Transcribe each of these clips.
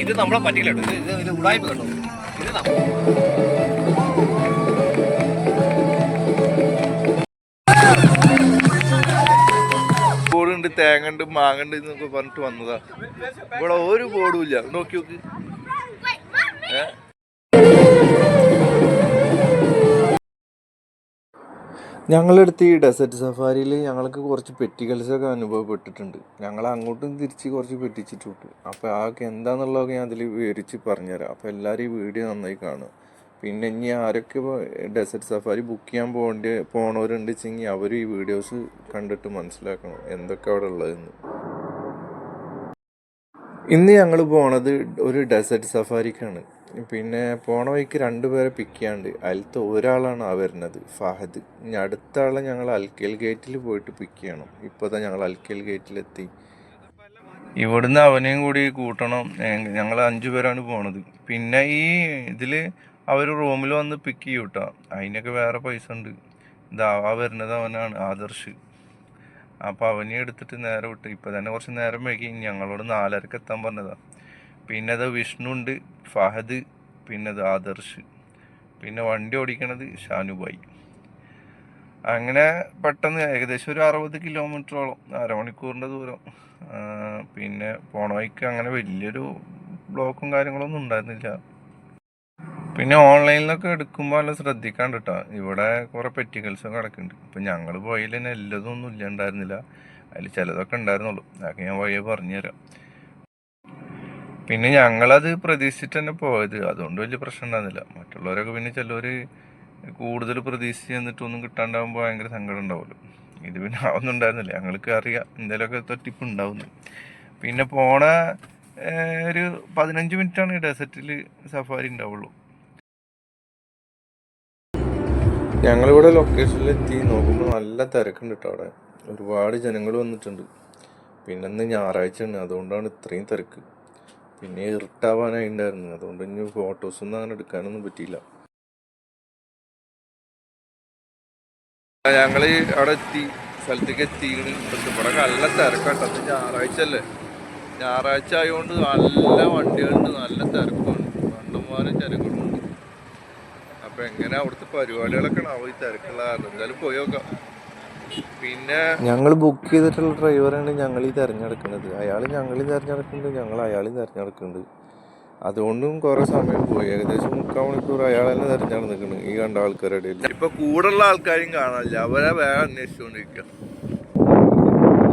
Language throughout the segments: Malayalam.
ഇത് നമ്മളെ പറ്റിയില്ല ഇത് ഇത് ഉടായ്പ കേട്ടോ ഇത് ബോർഡുണ്ട് തേങ്ങ ഉണ്ട് മാങ്ങ ഉണ്ട് എന്നൊക്കെ പറഞ്ഞിട്ട് വന്നതാ. ഇവിടെ ഒരു ബോർഡും ഇല്ല. നോക്കി നോക്ക്. ഞങ്ങളെടുത്ത് ഈ ഡെസേർട്ട് സഫാരിയിൽ ഞങ്ങൾക്ക് കുറച്ച് പെറ്റിക്കൽസൊക്കെ അനുഭവപ്പെട്ടിട്ടുണ്ട്. ഞങ്ങൾ അങ്ങോട്ടും തിരിച്ച് കുറച്ച് പെറ്റിച്ചിട്ടുണ്ട് അപ്പോൾ ആൾക്ക് എന്താണെന്നുള്ളതൊക്കെ ഞാൻ അതിൽ വിവരിച്ച് പറഞ്ഞുതരാം. അപ്പോൾ എല്ലാവരും ഈ വീഡിയോ നന്നായി കാണും പിന്നെ ഇനി ആരൊക്കെ ഡെസേർട്ട് സഫാരി ബുക്ക് ചെയ്യാൻ പോകേണ്ട പോണവരുണ്ട് വെച്ചെങ്കിൽ അവർ ഈ വീഡിയോസ് കണ്ടിട്ട് മനസ്സിലാക്കണം എന്തൊക്കെ അവിടെ ഉള്ളതെന്ന്. ഇന്ന് ഞങ്ങൾ പോണത് ഒരു ഡെസേർട്ട് സഫാരിക്കാണ് പിന്നെ പോണ വഴിക്ക് രണ്ടുപേരെ പിക്ക് ചെയ്യാണ്ട്. അതിലത്തെ ഒരാളാണ് ആ വരുന്നത് ഫഹദ്. ഇനി അടുത്ത ആളെ ഞങ്ങൾ അൽക്കേൽ ഗേറ്റിൽ പോയിട്ട് പിക്ക് ചെയ്യണം. ഇപ്പോൾ തന്നെ ഞങ്ങൾ അൽക്കേൽ ഗേറ്റിലെത്തി ഇവിടുന്ന് അവനെയും കൂടി കൂട്ടണം. ഞങ്ങൾ അഞ്ചു പേരാണ് പോണത്. പിന്നെ ഈ ഇതിൽ അവർ റൂമിൽ വന്ന് പിക്ക് ചെയ്യും കേട്ടോ അതിനൊക്കെ വേറെ പൈസ ഉണ്ട്. ഇതാവാ വരുന്നത് അവനാണ് ആദർശ്. അപ്പോൾ അവനെ എടുത്തിട്ട് നേരെ വിട്ട്. ഇപ്പം തന്നെ കുറച്ച് നേരം വൈകി. ഞങ്ങളോട് നാലരക്ക് എത്താൻ പറഞ്ഞതാ. പിന്നെ അത് വിഷ്ണു ഉണ്ട് ഫഹദ് പിന്നെ അത് ആദർശ്. പിന്നെ വണ്ടി ഓടിക്കണത് ഷാനുബായി. അങ്ങനെ പെട്ടെന്ന് ഏകദേശം ഒരു അറുപത് കിലോമീറ്ററോളം അരമണിക്കൂറിന്റെ ദൂരം. പിന്നെ പോണ വഴിക്ക് അങ്ങനെ വലിയൊരു ബ്ലോക്കും കാര്യങ്ങളൊന്നും ഉണ്ടായിരുന്നില്ല. പിന്നെ ഓൺലൈനിലൊക്കെ എടുക്കുമ്പോൾ നല്ല ശ്രദ്ധിക്കാണ്ട് കേട്ടോ ഇവിടെ കുറേ പെറ്റിക്കൽസും കിടക്കുന്നുണ്ട്. ഇപ്പം ഞങ്ങൾ പോയതിൽ തന്നെ എല്ലതും ഇല്ല ഉണ്ടായിരുന്നില്ല അതിൽ ചിലതൊക്കെ ഉണ്ടായിരുന്നുള്ളൂ. അതൊക്കെ ഞാൻ വഴിയെ പറഞ്ഞുതരാം. പിന്നെ ഞങ്ങളത് പ്രതീക്ഷിച്ചിട്ട് തന്നെ പോയത്. അതുകൊണ്ട് വലിയ പ്രശ്നം ഉണ്ടായിരുന്നില്ല മറ്റുള്ളവരൊക്കെ പിന്നെ ചിലവർ കൂടുതൽ പ്രതീക്ഷിച്ച് ചെന്നിട്ടൊന്നും കിട്ടാണ്ടാകുമ്പോൾ ഭയങ്കര സങ്കടം ഉണ്ടാവുമല്ലോ ഇത് പിന്നെ അതൊന്നും ഉണ്ടായിരുന്നില്ല. ഞങ്ങൾക്ക് അറിയാം എന്തെങ്കിലുമൊക്കെ തട്ടിപ്പ് ഉണ്ടാവുന്നു പിന്നെ പോണ ഒരു പതിനഞ്ച് മിനിറ്റാണ് ഡെസർട്ടിൽ സഫാരി ഉണ്ടാവുള്ളൂ ഞങ്ങളിവിടെ ലൊക്കേഷനിലെത്തി. നോക്കുമ്പോൾ നല്ല തിരക്കുണ്ട് കേട്ടോ അവിടെ. ഒരുപാട് ജനങ്ങൾ വന്നിട്ടുണ്ട്. പിന്നെ ഇന്ന് ഞായറാഴ്ചയാണ്. അതുകൊണ്ടാണ് ഇത്രയും തിരക്ക്. പിന്നെ ഇരുട്ടാവാനായി ഉണ്ടായിരുന്നു അതുകൊണ്ട് ഇനി ഫോട്ടോസൊന്നും അങ്ങനെ എടുക്കാനൊന്നും പറ്റിയില്ല. ഞങ്ങൾ അവിടെ എത്തി. സ്ഥലത്തേക്ക് എത്തി പക്ഷെ ഇവിടെ നല്ല തിരക്കാട്ടോ. അത് ഞായറാഴ്ച അല്ലേ? ഞായറാഴ്ച ആയതുകൊണ്ട് നല്ല വണ്ടികളുണ്ട്. നല്ല തിരക്കുണ്ട് വണ്ടന്മാരും തിരക്കുണ്ട് അപ്പൊ എങ്ങനെ അവിടുത്തെ പരിപാടികളൊക്കെ ആവും ഈ തിരക്കുള്ള എന്തായാലും പോയി നോക്കാം. പിന്നെ ഞങ്ങൾ ബുക്ക് ചെയ്തിട്ടുള്ള ഡ്രൈവറാണ് ഞങ്ങൾ ഈ തിരഞ്ഞെടുക്കുന്നത്. അയാൾ ഞങ്ങൾ തിരഞ്ഞെടുക്കുന്നുണ്ട് ഞങ്ങൾ അയാൾ തിരഞ്ഞെടുക്കുന്നുണ്ട്. അതുകൊണ്ടും കുറെ സമയം പോയി. ഏകദേശം മുക്കാൽ മണിക്കൂർ അയാൾ തന്നെ നിൽക്കുന്നത്. ഈ കണ്ട ആൾക്കാരുടെ ഇടയിൽ ഇപ്പൊ കൂടുള്ള ആൾക്കാരും കാണാനില്ല. അവരെ വേറെ അന്വേഷിച്ചുകൊണ്ടിരിക്കുക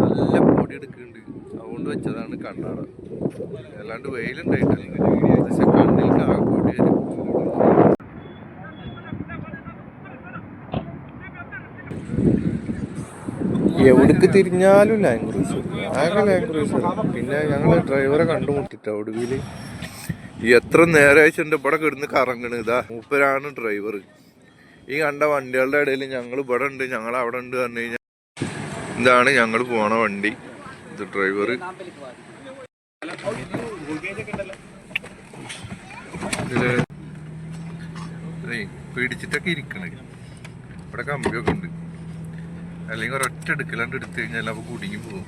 നല്ല പൊടി എടുക്കുന്നുണ്ട് അതുകൊണ്ട് വെച്ചതാണ് കണ്ണാട. അല്ലാണ്ട് വെയിലുണ്ടായിട്ടില്ല. ഏകദേശം കണ്ണിൽ കാണാൻ പൊടി വരും. എവിടേക്ക് തിരിഞ്ഞാലും ലാംഗ്വേജ് ആകെ ലാംഗ്വേജ് പിന്നെ ഞങ്ങൾ ഡ്രൈവറെ കണ്ടുമുട്ടിട്ട് ഒടുവിൽ എത്ര എന്റെ ഇവിടെ കിടന്ന് കറങ്ങണ്. ഇതാ മൂപ്പരാണ് ഡ്രൈവർ ഈ കണ്ട വണ്ടികളുടെ ഇടയിൽ ഞങ്ങൾ ഇവിടെ ഉണ്ട് ഞങ്ങൾ അവിടെ ഉണ്ട് പറഞ്ഞു കഴിഞ്ഞാൽ ഇതാണ് ഞങ്ങൾ പോണ വണ്ടി. ഇത് ഡ്രൈവർ ഇതിൽ പിടിച്ചിട്ടൊക്കെ ഇരിക്കണേ. ഇവിടെ കമ്പിയൊക്കെ ഉണ്ട് അല്ലെങ്കിൽ ഒരൊറ്റ എടുക്കലാണ്ട് എടുത്തു കഴിഞ്ഞാൽ അവ കുടുങ്ങി പോകും.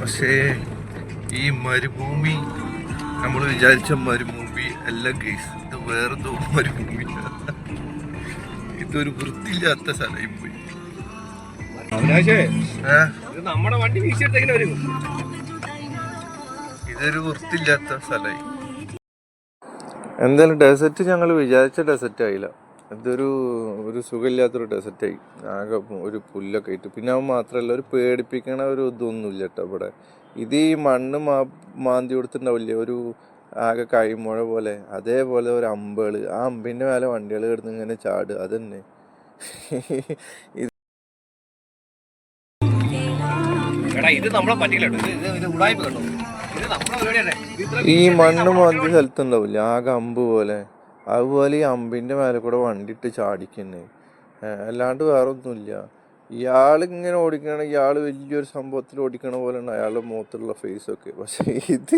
പക്ഷേ ഈ മരുഭൂമി നമ്മൾ വിചാരിച്ച മരുഭൂമി അല്ല ഗൈസ് ഇത് വേറെന്തോ മരുഭൂമി ഇതൊരു വൃത്തിയില്ലാത്ത സ്ഥലം പോയി. നമ്മുടെ വണ്ടി വീശിയെടുത്തേക്കിന് വരും? ഇതൊരു വൃത്തിയില്ലാത്ത സ്ഥലമായി എന്തായാലും ഡെസർട്ട് ഞങ്ങൾ വിചാരിച്ച ഡെസർട്ട് ആയില്ല. ഇതൊരു ഒരു സുഖമില്ലാത്തൊരു ഡെസർട്ടായി ആകെ ഒരു പുല്ലൊക്കെ ഇട്ട് പിന്നെ അവൻ മാത്രമല്ല ഒരു പേടിപ്പിക്കണ ഒരു ഇതൊന്നുമില്ല കേട്ടോ ഇവിടെ. ഇത് ഈ മണ്ണ് മാ മാന്തി കൊടുത്തിട്ടുണ്ടാവില്ലേ? ഒരു ആകെ കൈമുഴ പോലെ. അതേപോലെ ഒരു അമ്പേൾ. ആ അമ്പിന്റെ മേലെ വണ്ടികൾ കിടന്ന് ഇങ്ങനെ ചാട്. അതന്നെ. ഇത് ഇത് നമ്മളെ പറ്റില്ല ഈ മണ്ണ് മാന്തി സ്ഥലത്തുണ്ടാവില്ലേ? ആകെ അമ്പ് പോലെ. അതുപോലെ ഈ അമ്പിന്റെ മേലെ കൂടെ വണ്ടിയിട്ട് ചാടിക്കുന്നു അല്ലാണ്ട് വേറെ ഒന്നുമില്ല ഇയാൾ ഇങ്ങനെ ഓടിക്കണ ഇയാൾ വലിയൊരു സംഭവത്തിൽ ഓടിക്കണ ഉണ്ട് അയാളുടെ മുഖത്തുള്ള ഫേസൊക്കെ പക്ഷേ ഇത്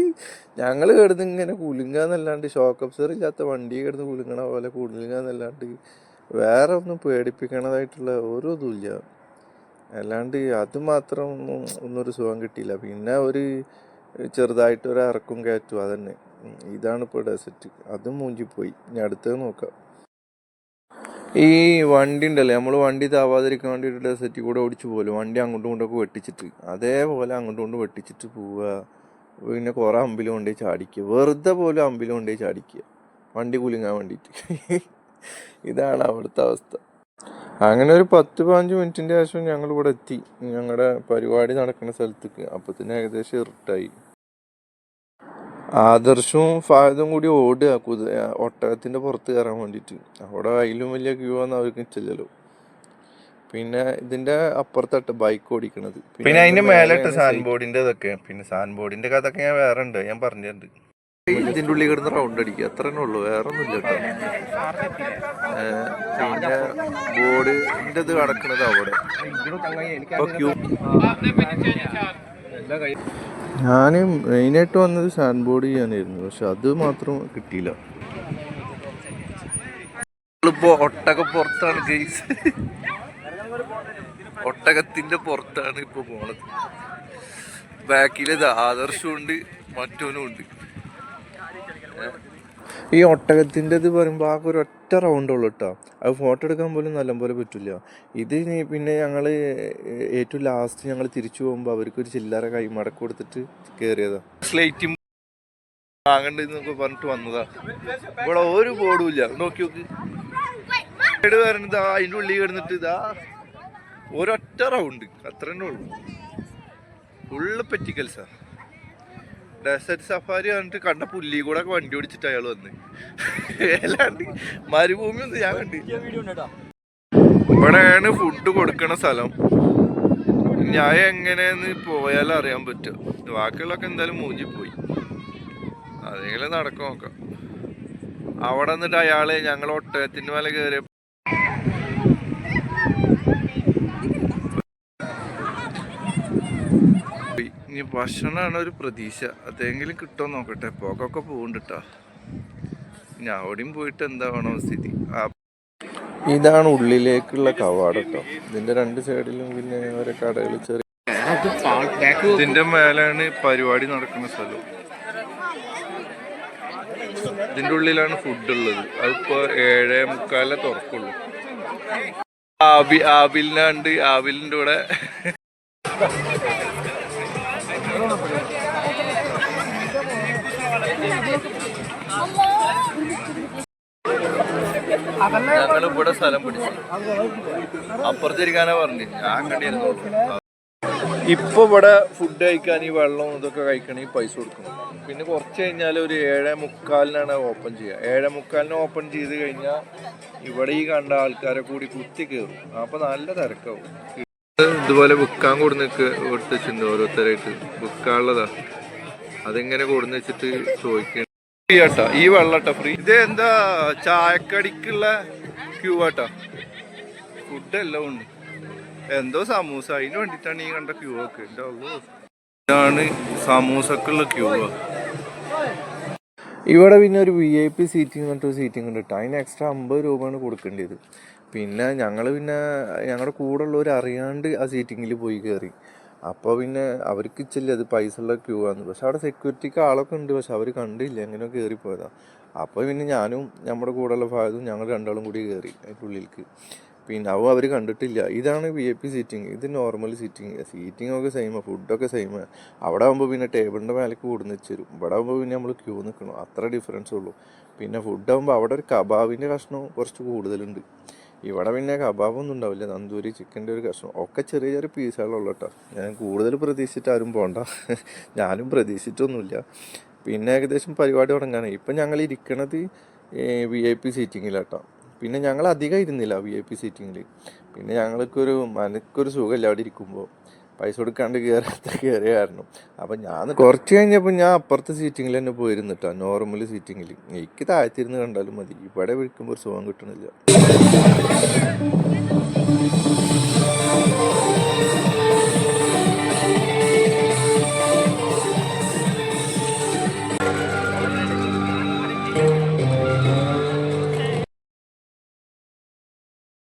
ഞങ്ങൾ കിടന്ന് ഇങ്ങനെ കുലുങ്ങാന്നല്ലാണ്ട് ഷോക്ക് അബ്സർ ഇല്ലാത്ത വണ്ടി കിടന്ന് കുലുങ്ങണ പോലെ കുലുങ്ങാന്നല്ലാണ്ട് വേറെ ഒന്നും പേടിപ്പിക്കണതായിട്ടുള്ള ഓരോ ഇതുമില്ല അല്ലാണ്ട് അത് മാത്രം ഒന്നും ഒന്നൊരു സുഖം കിട്ടിയില്ല. പിന്നെ ഒരു ചെറുതായിട്ടൊരു ഇറക്കും കയറ്റും അതന്നെ. ഇതാണ് ഇപ്പോൾ ഡെസർട്ട് അതും മൂഞ്ചിപ്പോയി. ഇനി അടുത്തത് നോക്കാം. ഈ വണ്ടി ഉണ്ടല്ലേ? നമ്മൾ വണ്ടി താവാതിരിക്കാൻ വേണ്ടിയിട്ട് ഡെസർട്ടിൽ കൂടെ ഓടിച്ചു പോലും വണ്ടി അങ്ങോട്ടും ഇങ്ങോട്ടൊക്കെ വെട്ടിച്ചിട്ട്. അതേപോലെ അങ്ങോട്ടും ഇങ്ങോട്ടും വെട്ടിച്ചിട്ട് പോവുക. പിന്നെ കുറേ അമ്പിൽ കൊണ്ടുപോയി ചാടിക്കുക. വെറുതെ പോലും അമ്പിൽ കൊണ്ടുപോയി ചാടിക്കുക. വണ്ടി കുലുങ്ങാൻ വേണ്ടിയിട്ട്. ഇതാണ് അവിടുത്തെ അവസ്ഥ. അങ്ങനെ ഒരു പത്ത് പതിനഞ്ച് മിനിറ്റിന്റെ ശേഷം ഞങ്ങൾ ഇവിടെ എത്തി. ഞങ്ങളുടെ പരിപാടി നടക്കുന്ന സ്ഥലത്തേക്ക്. തന്നെ ഏകദേശം ഇരുട്ടായി. ആദർശവും ഫായതും കൂടി ഓടുക കുതി ഒട്ടകത്തിന്റെ പുറത്ത് കയറാൻ വേണ്ടിയിട്ട് അവിടെ അതിലും വലിയ ക്യൂ ഒന്നും അവർക്ക് നിശ്ചയില്ലല്ലോ പിന്നെ ഇതിന്റെ അപ്പുറത്തട്ട് ബൈക്ക് ഓടിക്കണത് പിന്നെ അതിന്റെ മേലിട്ട് സാൻ ബോർഡിന്റെ ഇതൊക്കെ പിന്നെ സാൻ ബോർഡിന്റെ കഥയൊക്കെ ഞാൻ വേറെ ഉണ്ട് ഞാൻ പറഞ്ഞിട്ടുണ്ട് ഇതിന്റെ ഉള്ളിൽ കിടന്ന് റൗണ്ട് അടിക്കുക അത്ര തന്നെ ഉള്ളു വേറെ ഒന്നും ഇല്ല കേട്ടോ പിന്നെ ബോർഡിന്റെ ഇത് കിടക്കണത് അവിടെ ഇപ്പൊ ക്യൂ ഞാൻ മെയിനായിട്ട് വന്നത് സാൻഡ് ബോർഡ് ചെയ്യാനായിരുന്നു പക്ഷെ അത് മാത്രം കിട്ടിയില്ല. ഒട്ടക പുറത്താണ് ഗെയ്സ് ഒട്ടകത്തിന്റെ പുറത്താണ് ഇപ്പൊ പോണത്. ബാക്കിൽ ആദർശമുണ്ട് മറ്റോനും ഉണ്ട്. ഈ ഒട്ടകത്തിന്റെ ഇത് പറയുമ്പോൾ ആകെ ഒരു ഒറ്റ റൗണ്ട് ഉള്ളു കേട്ടോ അത് ഫോട്ടോ എടുക്കാൻ പോലും നല്ലപോലെ പറ്റില്ല ഇത് പിന്നെ ഞങ്ങൾ ഏറ്റവും ലാസ്റ്റ് ഞങ്ങൾ തിരിച്ചു പോകുമ്പോൾ അവർക്ക് ഒരു ചില്ലറ കൈമടക്ക് കൊടുത്തിട്ട് കയറിയതാ പറഞ്ഞിട്ട് വന്നതാ. ഇവിടെ ഒരു ബോർഡും ഇല്ല. നോക്കി നോക്ക്. സൈഡ് അതിന്റെ ഉള്ളിൽ കിടന്നിട്ട് ഇതാ ഒരൊറ്റ റൗണ്ട് അത്ര തന്നെ ഉള്ളു ഫുള്ള് പെറ്റിക്കൽസാ ഡെസേർട്ട് സഫാരി പറഞ്ഞിട്ട് കണ്ട പുല്ലി കൂടെ വണ്ടി ഓടിച്ചിട്ട് അയാൾ വന്ന്. അല്ലാണ്ട് മരുഭൂമി ഒന്നും ഞാൻ കണ്ടില്ല ഇവിടെയാണ് ഫുഡ് കൊടുക്കണ സ്ഥലം. ഞാൻ എങ്ങനെയെന്ന് പോയാലും അറിയാൻ പറ്റും. വാക്കുകളൊക്കെ എന്തായാലും മൂഞ്ചി പോയി അതെങ്കിലും നടക്കും നോക്കാം അവിടെ നിന്നിട്ട് അയാൾ ഞങ്ങൾ ഒട്ടകത്തിന്റെ മേലെ കയറിയ ഇനി ഭക്ഷണമാണ് ഒരു പ്രതീക്ഷ. അതെങ്കിലും കിട്ടുമോ നോക്കട്ടെ. പുകൊക്കെ പോകുന്നുണ്ട് ഇനി അവിടെയും പോയിട്ട് എന്താവണോ സ്ഥിതി? ആ ഇതാണ് ഉള്ളിലേക്കുള്ള കവാടം കേട്ടോ ഇതിന്റെ രണ്ട് സൈഡിലും പിന്നെ ഓരോ കടകൾ ചെറിയ ഇതിന്റെ മേലാണ് പരിപാടി നടക്കുന്ന സ്ഥലം. ഇതിന്റെ ഉള്ളിലാണ് ഫുഡ് ഉള്ളത്. അതിപ്പോ ഏഴേ മുക്കാലേ തുറക്കുള്ളൂ. ആബി ആബിലിനുണ്ട് ആബിലിന്റെ കൂടെ ഞങ്ങൾ ഇവിടെ സ്ഥലം പിടിച്ചു. അപ്പുറത്തിരിക്കാനാ പറഞ്ഞു. ഞാൻ കണ്ടിരുന്നു. ഇപ്പൊ ഇവിടെ ഫുഡ് കഴിക്കാൻ ഈ വെള്ളം ഇതൊക്കെ കഴിക്കണ ഈ പൈസ കൊടുക്കണം പിന്നെ കുറച്ച് കഴിഞ്ഞാൽ ഒരു ഏഴേ മുക്കാലിനാണ് ഓപ്പൺ ചെയ്യുക ഏഴേ മുക്കാലിന് ഓപ്പൺ ചെയ്ത് കഴിഞ്ഞാൽ ഇവിടെ ഈ കണ്ട ആൾക്കാരെ കൂടി കുത്തി കയറും അപ്പൊ നല്ല തിരക്കാവും. ഇതുപോലെ വിൽക്കാൻ കൊടുത്ത് വെച്ചിട്ടുണ്ട് ഓരോരുത്തരായിട്ട്. വിൽക്കാനുള്ളതാ. അതിങ്ങനെ കൊടുന്ന് വെച്ചിട്ട് ചോദിക്കണം. ഈ വെള്ളട്ട ഫ്രീ ഇത് എന്താ ചായക്കടിക്കുള്ള ക്യൂ ആട്ടാ? ഫുഡ് എല്ലാം ഉണ്ട്. എന്തോ സമൂസ. അതിന് വേണ്ടിട്ടാണ് ഈ കണ്ട ക്യൂ ഒക്കെ. ഇതാണ് സമൂസക്കുള്ള ക്യൂ ഇവിടെ പിന്നെ ഒരു വി ഐ പി സീറ്റിംഗ് പറഞ്ഞിട്ട് സീറ്റിംഗ് ഉണ്ട് കേട്ടോ അതിന് എക്സ്ട്രാ അമ്പത് രൂപയാണ് കൊടുക്കേണ്ടത് പിന്നെ ഞങ്ങൾ പിന്നെ ഞങ്ങളുടെ കൂടെ ഉള്ളവർ അറിയാണ്ട് ആ സീറ്റിങ്ങിൽ പോയി കയറി അപ്പോൾ പിന്നെ അവർക്ക് ഇച്ചില്ല അത് പൈസ ഉള്ള ക്യൂ ആണ് പക്ഷെ അവിടെ സെക്യൂരിറ്റിക്ക് ആളൊക്കെ ഉണ്ട് പക്ഷെ അവർ കണ്ടില്ല എങ്ങനെയോ കയറിപ്പോയതാ അപ്പോൾ പിന്നെ ഞാനും നമ്മുടെ കൂടെയുള്ള ഭാഗത്തും ഞങ്ങൾ രണ്ടാളും കൂടി കയറി അതിന്റെ ഉള്ളിലേക്ക് പിന്നെ അവ അവർ കണ്ടിട്ടില്ല. ഇതാണ് വി ഐ പി സീറ്റിംഗ് ഇത് നോർമൽ സീറ്റിംഗ് സീറ്റിംഗ് ഒക്കെ സെയിമാണ് ഫുഡൊക്കെ സെയിമാണ് അവിടെ ആകുമ്പോൾ പിന്നെ ടേബിളിന്റെ മേലേക്ക് കൂടുന്ന വെച്ചുതരും ഇവിടെ ആകുമ്പോൾ പിന്നെ നമ്മൾ ക്യൂ നിൽക്കണം അത്ര ഡിഫറൻസ് ഉള്ളൂ. പിന്നെ ഫുഡ് ആകുമ്പോൾ അവിടെ ഒരു കബാബിന്റെ കഷ്ണം കുറച്ച് കൂടുതലുണ്ട്. ഇവിടെ പിന്നെ കബാബൊന്നും ഉണ്ടാവില്ല. നന്ദൂരി ചിക്കന്റെ ഒരു കഷ്ണം. ഒക്കെ ചെറിയ ചെറിയ പീസുകളുള്ളൂ കേട്ടോ. ഞാൻ കൂടുതൽ പ്രതീക്ഷിച്ചിട്ട് ആരും പോകണ്ട ഞാനും പ്രതീക്ഷിച്ചൊന്നുമില്ല പിന്നെ ഏകദേശം പരിപാടി തുടങ്ങാനായി. ഇപ്പം ഞങ്ങൾ ഇരിക്കണത് വി ഐ പി സീറ്റിങ്ങിലാട്ടോ പിന്നെ ഞങ്ങൾ അധികം ഇരുന്നില്ല വി ഐ പി സീറ്റിങ്ങിൽ പിന്നെ ഞങ്ങൾക്കൊരു മനക്കൊരു സുഖമില്ല അവിടെ ഇരിക്കുമ്പോൾ. പൈസ കൊടുക്കാണ്ട് കയറാത്ത കയറിയായിരുന്നു കാരണം. അപ്പം ഞാൻ കുറച്ച് കഴിഞ്ഞപ്പോൾ ഞാൻ അപ്പുറത്തെ സീറ്റിങ്ങിൽ തന്നെ പോയിരുന്നു കേട്ടോ നോർമൽ സീറ്റിങ്ങിൽ എനിക്ക് താഴ്ത്തിരുന്ന് കണ്ടാലും മതി. ഇവിടെ വിളിക്കുമ്പോൾ ഒരു സുഖം കിട്ടണില്ല.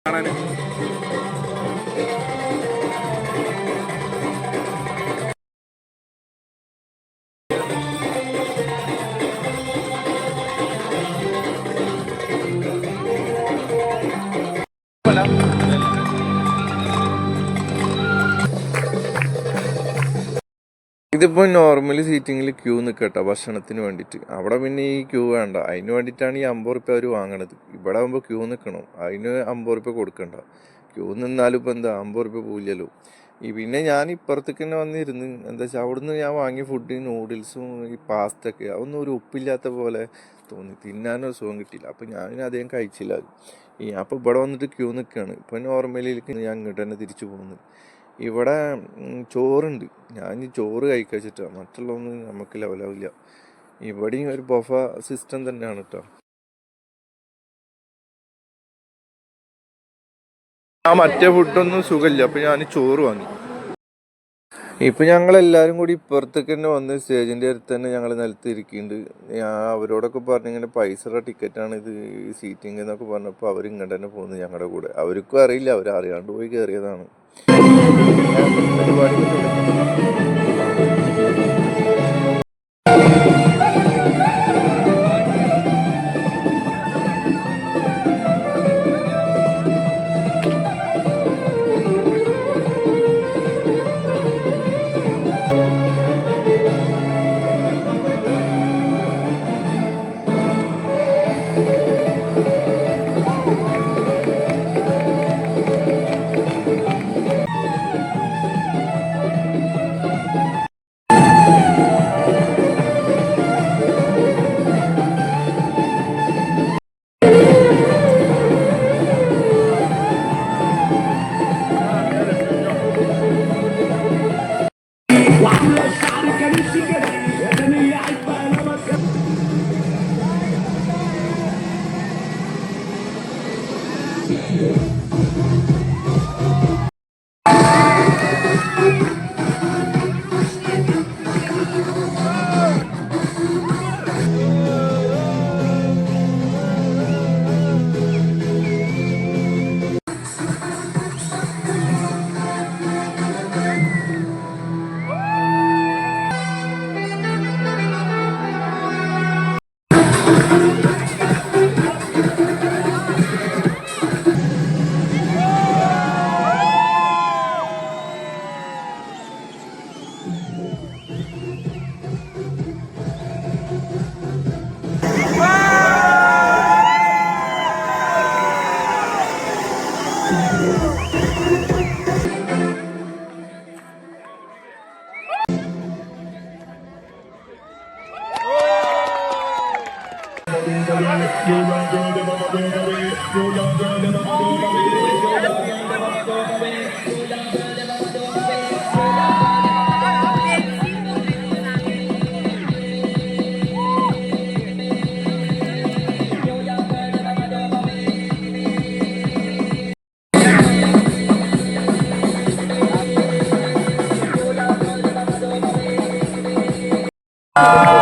I don't know. ഇതിപ്പോൾ നോർമലി സീറ്റിങ്ങിൽ ക്യൂ നിൽക്കട്ടോ ഭക്ഷണത്തിന് വേണ്ടിയിട്ട് അവിടെ പിന്നെ ഈ ക്യൂ വേണ്ട. അതിന് വേണ്ടിയിട്ടാണ് ഈ അമ്പത് റുപ്യ അവർ വാങ്ങണത്. ഇവിടെ ആകുമ്പോൾ ക്യൂ നിൽക്കണം അതിന് അമ്പത് റുപ്യ കൊടുക്കണ്ട. ക്യൂ നിന്നാലും ഇപ്പോൾ എന്താ? അമ്പത് റുപ്യ പോയില്ലല്ലോ ഈ പിന്നെ ഞാൻ ഇപ്പുറത്തേക്ക് തന്നെ വന്നിരുന്നു എന്താ വെച്ചാൽ അവിടുന്ന് ഞാൻ വാങ്ങിയ ഫുഡ് നൂഡിൽസും ഈ പാസ്ത ഒക്കെ അതൊന്നും ഒരു ഉപ്പില്ലാത്ത പോലെ തോന്നി. തിന്നാനൊരു സുഖം കിട്ടിയില്ല. അപ്പോൾ ഞാൻ അധികം കഴിച്ചില്ല. ഈ അപ്പോൾ ഇവിടെ വന്നിട്ട് ക്യൂ നിൽക്കുകയാണ് ഇപ്പോൾ നോർമലിലേക്ക് ഞാൻ ഇങ്ങോട്ട് തന്നെ തിരിച്ചു പോകുന്നു ഇവിടെ ചോറുണ്ട്. ഞാൻ ചോറ് കഴിക്കാച്ചിട്ടാണ് മറ്റുള്ളതൊന്നും നമുക്ക് ലെവലാവില്ല. ഇവിടെയും ഒരു ബൊഫ സിസ്റ്റം തന്നെയാണ് കേട്ടോ ആ മറ്റേ ഫുഡൊന്നും സുഖമില്ല അപ്പോൾ ഞാൻ ചോറ് വാങ്ങി. ഇപ്പം എല്ലാവരും കൂടി ഇപ്പുറത്തേക്ക് തന്നെ വന്ന് സ്റ്റേജിന്റെ അടുത്ത് തന്നെ ഞങ്ങൾ നിലത്ത് ഇരിക്കുന്നുണ്ട് ഞാൻ അവരോടൊക്കെ പറഞ്ഞു ഇങ്ങനെ പൈസയുടെ ടിക്കറ്റാണ് ഇത് സീറ്റിംഗ് എന്നൊക്കെ പറഞ്ഞപ്പോൾ അവർ ഇങ്ങോട്ട് തന്നെ പോകുന്നു ഞങ്ങളുടെ കൂടെ. അവർക്കും അറിയില്ല. അവർ അറിയാണ്ട് പോയി കയറിയതാണ് പരിപാടിയൊക്കെ തുടങ്ങി. Música Thank you.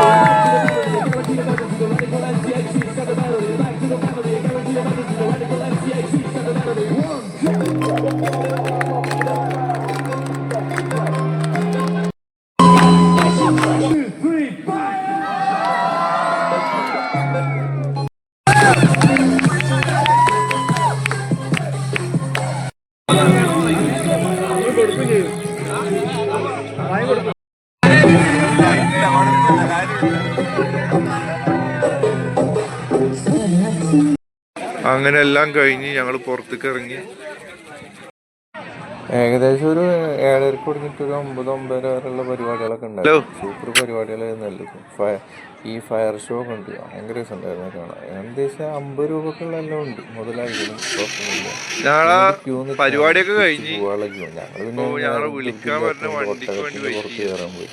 അങ്ങനെ എല്ലാം കഴിഞ്ഞ് ഞങ്ങൾ പുറത്തേക്ക് ഇറങ്ങി. ഏകദേശം ഒരു ഏഴരക്ക് തുടങ്ങിയിട്ട് ഒരു ഒമ്പത് ഒമ്പതര വരെയുള്ള പരിപാടികളൊക്കെ ഉണ്ടായിരുന്നു. സൂപ്പർ പരിപാടികളായിരുന്നല്ലോ ഫയർ ഈ ഫയർ ഷോ ഒക്കെ ഉണ്ട്. ഭയങ്കര രസമുണ്ടായിരുന്നു കാണാൻ. ഏകദേശം അമ്പത് രൂപക്കുള്ള എല്ലാം ഉണ്ട്. മുതലായിരുന്നു പരിപാടിയൊക്കെ കഴിഞ്ഞ് ഞങ്ങൾ പിന്നെ പുറത്ത് കയറാൻ പോയി.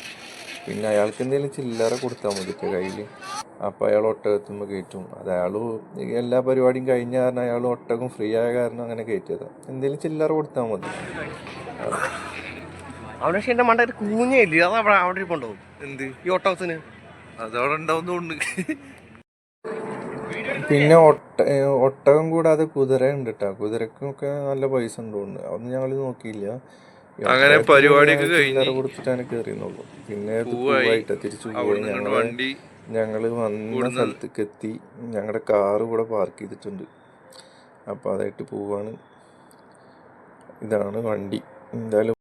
പിന്നെ അയാൾക്ക് എന്തെങ്കിലും ചില്ലറ കൊടുത്താൽ മതി കയ്യിൽ അപ്പം അയാൾ ഒട്ടകത്തുമ്പോൾ കയറ്റും. അത് അയാൾ എല്ലാ പരിപാടിയും കഴിഞ്ഞ കാരണം അയാൾ ഒട്ടകം ഫ്രീ ആയ കാരണം അങ്ങനെ കയറ്റിയതാണ് എന്തെങ്കിലും ചില്ലറ കൊടുത്താൽ മതി. അവിടെ പക്ഷേ എന്റെ മണ്ട കൂഞ്ഞയില്ല അത് അവിടെ അവിടെ ഇരിപ്പുണ്ടോ? എന്ത്? ഈ ഒട്ടകത്തിന്? അതവിടെ ഉണ്ടാവുന്നുണ്ട് പിന്നെ ഒട്ട ഒട്ടകം കൂടാതെ കുതിര ഉണ്ട് കേട്ടോ കുതിരക്കൊക്കെ നല്ല പൈസ ഉണ്ടോണ്ട് അതൊന്നും ഞങ്ങൾ നോക്കിയില്ല. അങ്ങനെ പരിപാടിയൊക്കെ കഴിഞ്ഞ് കൊടുത്തിട്ടാണ് കയറിയെന്നുള്ളൂ പിന്നെ പൂവായിട്ട് തിരിച്ചു പോയി. വണ്ടി ഞങ്ങൾ വന്ന സ്ഥലത്തേക്ക് എത്തി. ഞങ്ങളുടെ കാറ് ഇവിടെ പാർക്ക് ചെയ്തിട്ടുണ്ട്. അപ്പോൾ അതായിട്ട് പോവാണ്. ഇതാണ് വണ്ടി. എന്തായാലും